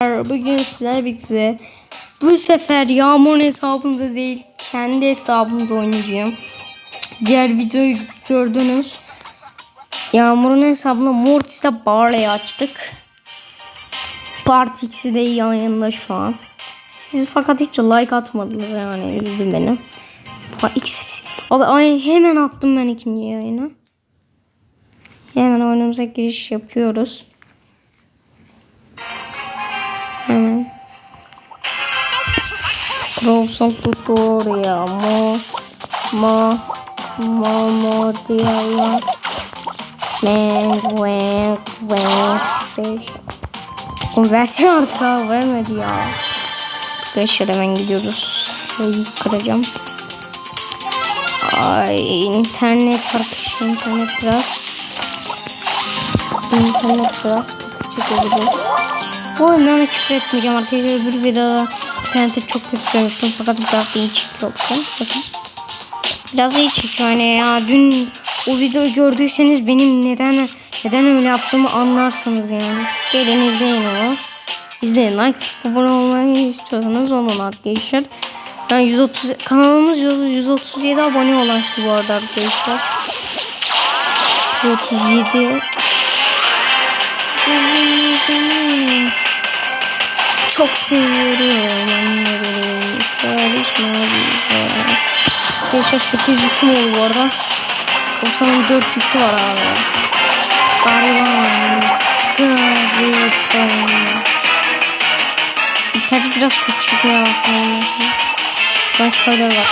Bugün sizler birlikte bu sefer Yağmur'un hesabında değil kendi hesabımda oynayacağım. Diğer videoyu gördünüz. Yağmur'un hesabında Mortis'te Barley'i açtık. Part X'i de yayında şu an. Siz fakat hiç like atmadınız yani üzdü beni. Part X. Ay hemen attım ben ikinci yayını. Hemen oyunumuza giriş yapıyoruz. Crowson tutorial mo mo mo mo diye Wank wank wank fish. Oğlum versene artık abi vermedi ya. Arkadaşlar hemen gidiyoruz. Şeyi kıracağım. Ay internet arkadaşlar internet biraz internet biraz kötü çekebilir. Bu oyundan da küfür etmeyeceğim arkadaşlar. Bir videoda internette çok kötü söylemiştim fakat biraz iyi çekiyor. Bakın. Biraz iyi çekiyor hani ya dün o videoyu gördüyseniz benim neden neden öyle yaptığımı anlarsınız yani. Gelin izleyin onu. İzleyin like abone olmayı istiyorsanız olun arkadaşlar. Yani 130 kanalımız 137 abone ulaştı bu arada arkadaşlar. 137 çok seviyorum. Yaşa 8 yüküm oldu bu arada. Ortalama 4 yükü var abi. Galiba. Galiba. İnternet biraz kötü çıkmaya başladı. Ben çıkarlar var.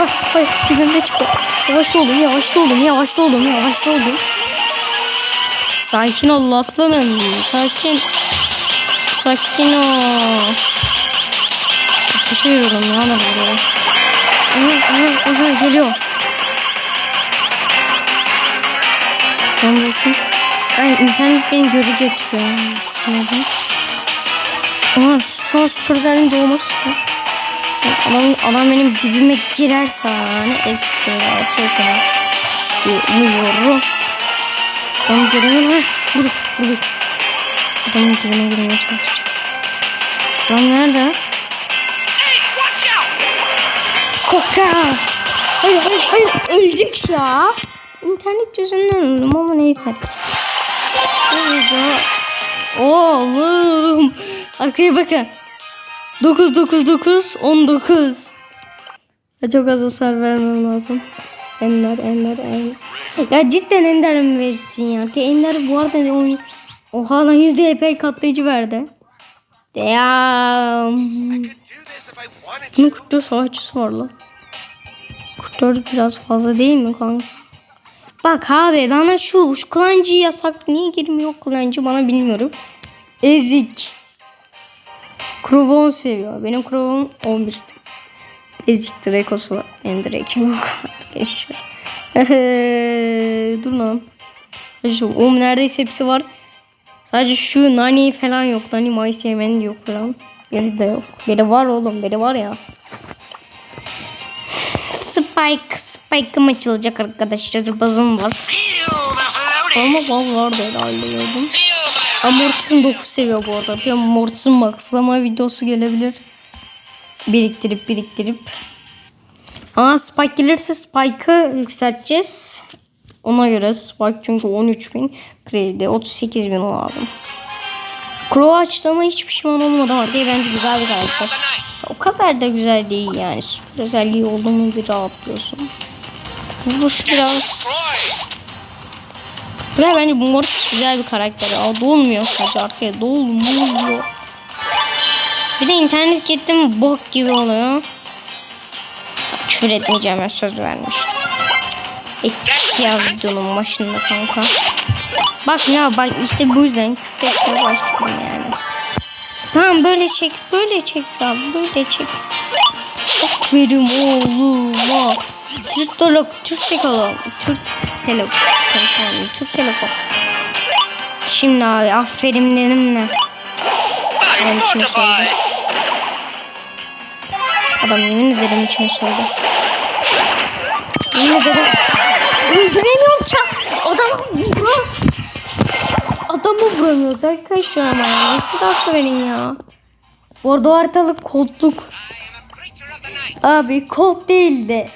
Ah, hayır dibimde çıktı. Yavaş oldum, yavaş oldum, yavaş oldum, yavaş oldum. Sakin ol aslanım. Sakin. Sakin ol. Ateş veriyorum ya da böyle. Aha, aha, aha, geliyor. Ne diyorsun? Ay internet beni geri getiriyor. Sanırım. Aha şu an süper özelliğim doğmak istiyor. Adam, adam benim dibime girerse hani esra sokana. Umuyorum. Adamı göremiyorum. Burada, burada. Adamın dibine girmeye çalışacağım. Lan nerede? Koka. Hayır hayır hayır öldük ya. İnternet yüzünden öldüm ama neyse. Oğlum. Arkaya bakın. 9 9 9 19. Ya çok az hasar vermem lazım. Ender Ender Ender. Ya cidden Ender mi versin ya? Ki Ender bu arada oyun... Oha lan yüzde epey katlayıcı verdi. Damn. Bunun 44 savaşçısı var lan. 44 biraz fazla değil mi kanka? Bak abi bana şu, şu klancı yasak niye girmiyor klancı bana bilmiyorum. Ezik. Krovon seviyor. Benim Krovon 11. Ezik Draco'su var. Benim Draco'm yok. Arkadaşlar. Dur lan. Şu, oğlum neredeyse hepsi var. Sadece şu Nani falan yok. Nani Mayıs Yemen yok falan. Yedi de yok. Biri var oğlum. Biri var ya. Spike. Spike'ım açılacak arkadaşlar. Bazım var. Ama bal vardı herhalde gördüm. Amortism 9 seviyor bu arada. Bir amortism maxlama videosu gelebilir. Biriktirip biriktirip. Aa Spike gelirse Spike'ı yükselteceğiz. Ona göre Spike çünkü 13.000 kredi 38.000 lazım. Crow açtığıma hiç pişman olmadım ama bence güzel bir karakter. O kadar da güzel değil yani. Süper özelliği olduğunu bir rahatlıyorsun. Vuruş biraz... Ve bence bu Mortis güzel bir karakter. Aa, dolmuyor sadece arkaya dolmuyor. Bir de internet gittim bok gibi oluyor. Küfür etmeyeceğim söz vermiştim. Ettik ya videonun başında kanka. Bak ya bak işte bu yüzden küfür etmeye başlıyorum yani. Tamam böyle çek böyle çek sağ böyle çek. Aferin oğluma. Türk Telekom, Türk Telekom, Türk Telekom, Türk Telekom. Şimdi abi aferin dedim ne? Ben içime söyledi. Adam yemin ederim içime söyledi. Yemin ederim. Öldüremiyorum ki. Adamı. Adamı vuramıyoruz arkadaşlar ama ya. Nasıl da haklı benim ya. Bu arada o haritalık kodluk. Abi kod değildi.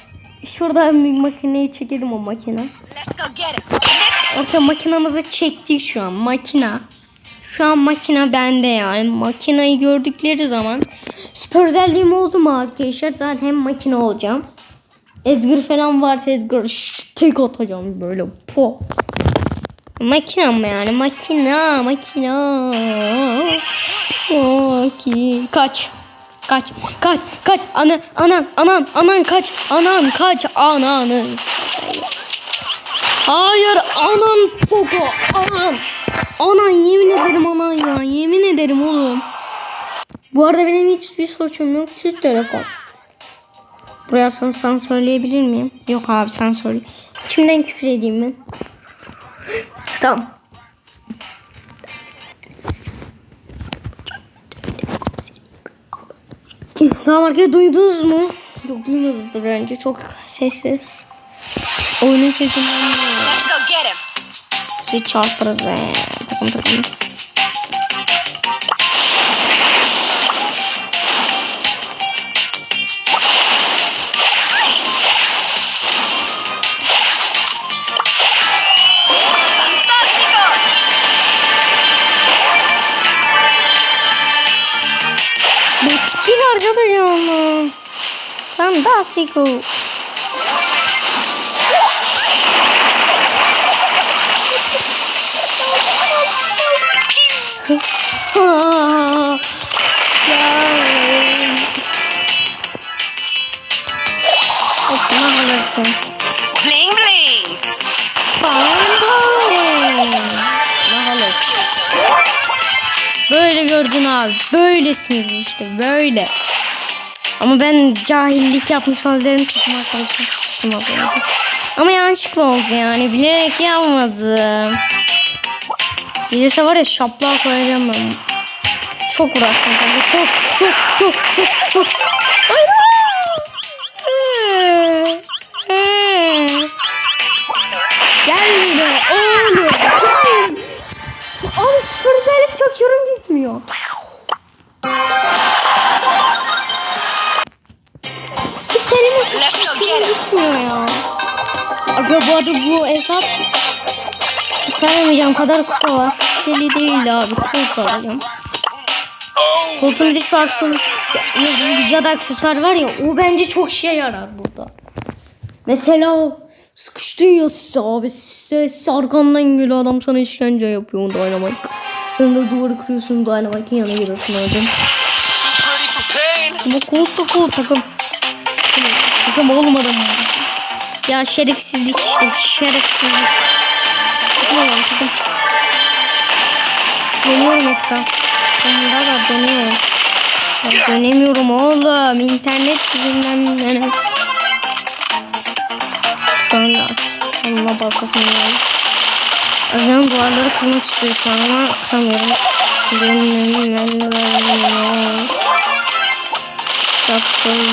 Şuradan bir makineyi çekelim o makine. Orta makinamızı çektik şu an. Makina. Şu an makina bende yani. Makinayı gördükleri zaman süper özelliğim oldu mu arkadaşlar? Zaten makine olacağım. Edgar falan varsa Edgar şşş, tek atacağım böyle pot. Makina mı yani? Makina, makina. Maki. Kaç. Kaç, kaç, kaç. Ana, anan, anan, anan kaç. Anan kaç. Ananız. Hayır anan Poco anan. Anan yemin ederim anan ya yemin ederim oğlum. Bu arada benim hiçbir suçum yok. Türk Telekom. Buraya sen, sen söyleyebilir miyim? Yok abi sen söyle. Kimden küfür edeyim ben? Tamam. Tamam arkadaşlar duydunuz mu? Yok duymadınızdır bence çok sessiz. Oyunun sesinden. Let's go get him. Bizi çarparız. Takım takım. Ya. Okuma alırsın. Bling bling. Bye Böyle gördün abi. Böylesiniz işte böyle. Ama ben cahillik yapmış olabilirim takım arkadaşım. Ama yanlışlıkla oldu yani. Bilerek yapmadım. Gelirse var ya şaplığa koyacağım ben. Çok uğraştım. Çok çok çok çok çok. Hayır. Aga bu arada bu hesap sayamayacağım kadar kupa var. Deli değil abi. Kolt alacağım. Koltuğun bir de şu aksesuar, yıldız gücü adı aksesuar var ya o bence çok işe yarar burada. Mesela o sıkıştın ya abi ses arkandan geliyor adam sana işkence yapıyor Dynamite. Sen de duvarı kırıyorsun Dynamite'in yanına giriyorsun pain? Bu cool cool takım. Takım olmadı mı? Ya şerefsizlik işte şerefsizlik. Olalım takım. Dönüyorum etraf. Sonunda da dönüyorum. Ya dönemiyorum oğlum. İnternet yüzünden yani. Şu anda onunla basasım geldi. Azam duvarları kırmak istiyor şu an ama kıramıyorum. Dönüyorum.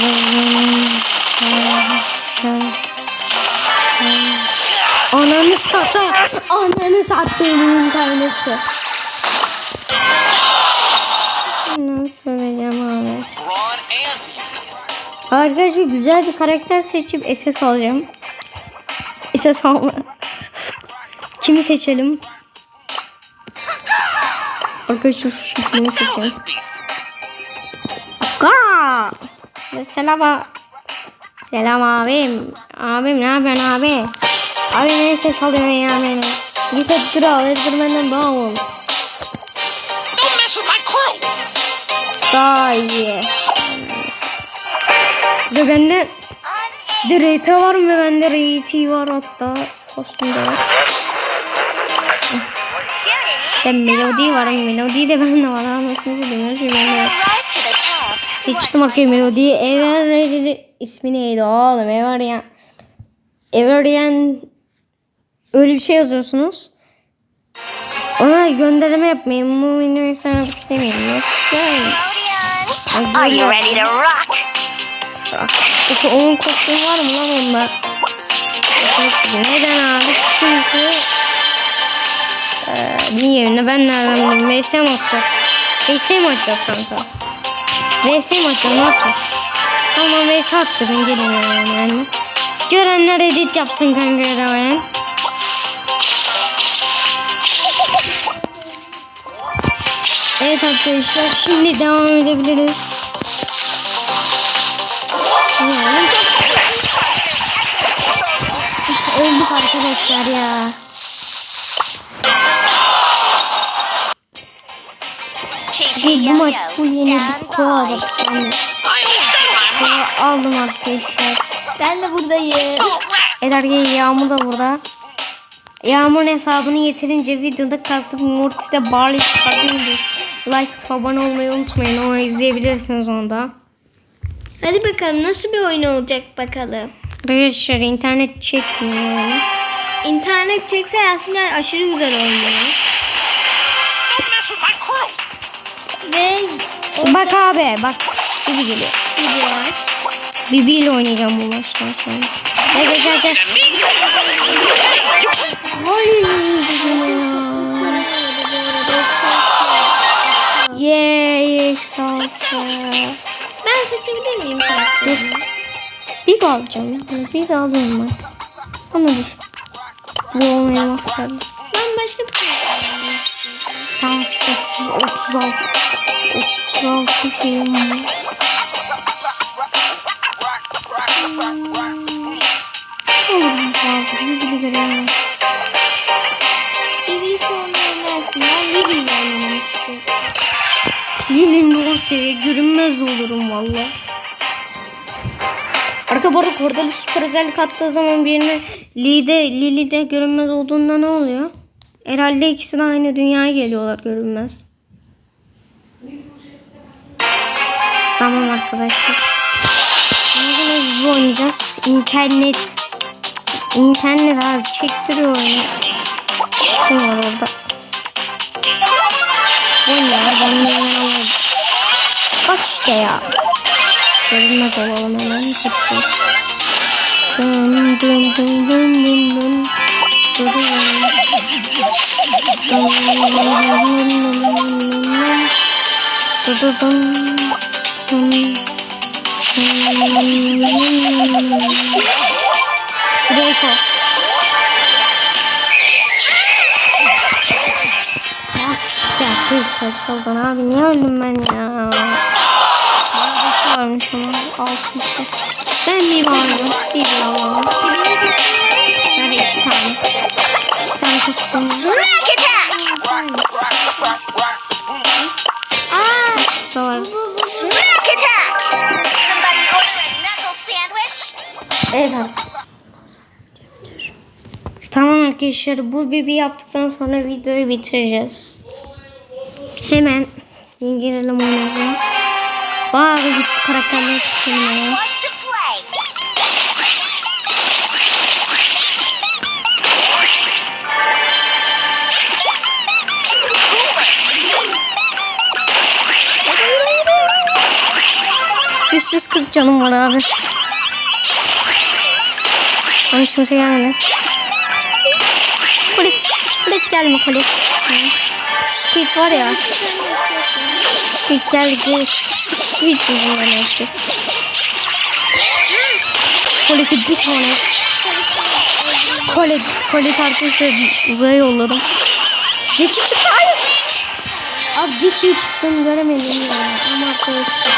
Ananı Sattı benim interneti. Nasıl söyleyeceğim abi? Arkadaşlar güzel bir karakter seçip SS alacağım. SS alma. Kimi seçelim? Arkadaşlar şu şekilde seçeceğiz. Ga! Selam Selam abim. Abim ne yapıyorsun abi? Abi ne ses alıyorsun ya beni? Git Edgar al. Edgar benden daha ol. Don't mess with my crew! Daha iyi. Ve bende de RT var mı? Bende RT var hatta. Kostümde var. Ben melodi var. Melodi de bende var. Anlasını satayım. Her şey bende var. Seçtim arkaya melodiyi. Ever ismi neydi oğlum? Everyan. Everyan öyle bir şey yazıyorsunuz. Ona gönderme yapmayın. Bu videoyu sana demeyin. Are you ready to rock? Peki onun kostümü var mı lan onda? Neden abi? Çünkü Ee, niye yerine ben nereden bileyim? VS mi atacak? VS mi atacağız kanka? VS mi atacağız? Ne yapacağız? Tamam VS attırın gelin yani. Görenler edit yapsın kanka hemen. Evet arkadaşlar şimdi devam edebiliriz. Öldük arkadaşlar ya. Bir bu maç bu yenildik koala. Yani, aldım arkadaşlar. Ben de buradayım. Ederge Yağmur da burada. Yağmur'un hesabını yeterince videoda kastım Mortis'te Barley çıkartmayı Like atıp abone olmayı unutmayın. Onu izleyebilirsiniz onda. Hadi bakalım nasıl bir oyun olacak bakalım. Arkadaşlar internet çekmiyor yani. İnternet çekse aslında aşırı güzel oynuyor. Ve Bak abi bak. Bibi geliyor. video var. Bibi ile oynayacağım bu maçtan sonra. Gel gel gel gel. Hayır. Ben seçebilir miyim karakterimi? Bir alacağım bir alayım ben. Onu bir. Bu olmayamaz kaldı. Ben başka bir karakter Tamam 30, 36. 36 şeyim var. Oğlum fazla bir bile göremiyorum. Seviye görünmez olurum valla. Arka bu arada Kordeli süper özellik attığı zaman birine Li'de, Lili'de görünmez olduğunda ne oluyor? Herhalde ikisi de aynı dünyaya geliyorlar görünmez. Tamam arkadaşlar. Şimdi hızlı oynayacağız. İnternet. İnternet abi çektiriyor oyunu. Kim var orada? Bu? Ben de Bak işte ya. Görünmez olalım hemen. Kaçıyor. Dın dın dın dın dın dın. Draco. Biraz çıktı arkadaşlar çaldan abi niye öldüm ben ya? Nerede varmış ama altında. Ben bir vardım. Bir alalım. Ben iki tane. İki tane kostüm. Smack attack! Aa, Da var. Smack attack! Somebody order a knuckle sandwich? Evet. Tamam arkadaşlar bu bibi yaptıktan sonra videoyu bitireceğiz. Hemen girelim oyunumuza. Bayağı güçlü karakterler çıkıyor. Play? Üst 140 canım var abi. Bana hiç kimse gelmedi. Polit. Polit gelme Polit. Squid var ya. Squid geldi. Squid yüzünden her şey. Polit'i bir tane. Kolit, Kolit arkadaşlar uzaya yolladım. Jackie çıktı. Hayır. Abi Jackie'yi çıktığını göremedim ya. Ama arkadaşlar.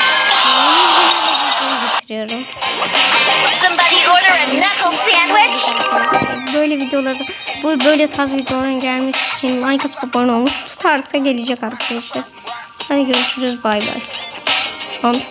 bitiriyorum. Böyle videolarda bu böyle tarz videoların gelmesi için like atıp abone olun. Tutarsa gelecek arkadaşlar. Hadi görüşürüz bay bay. Tamam.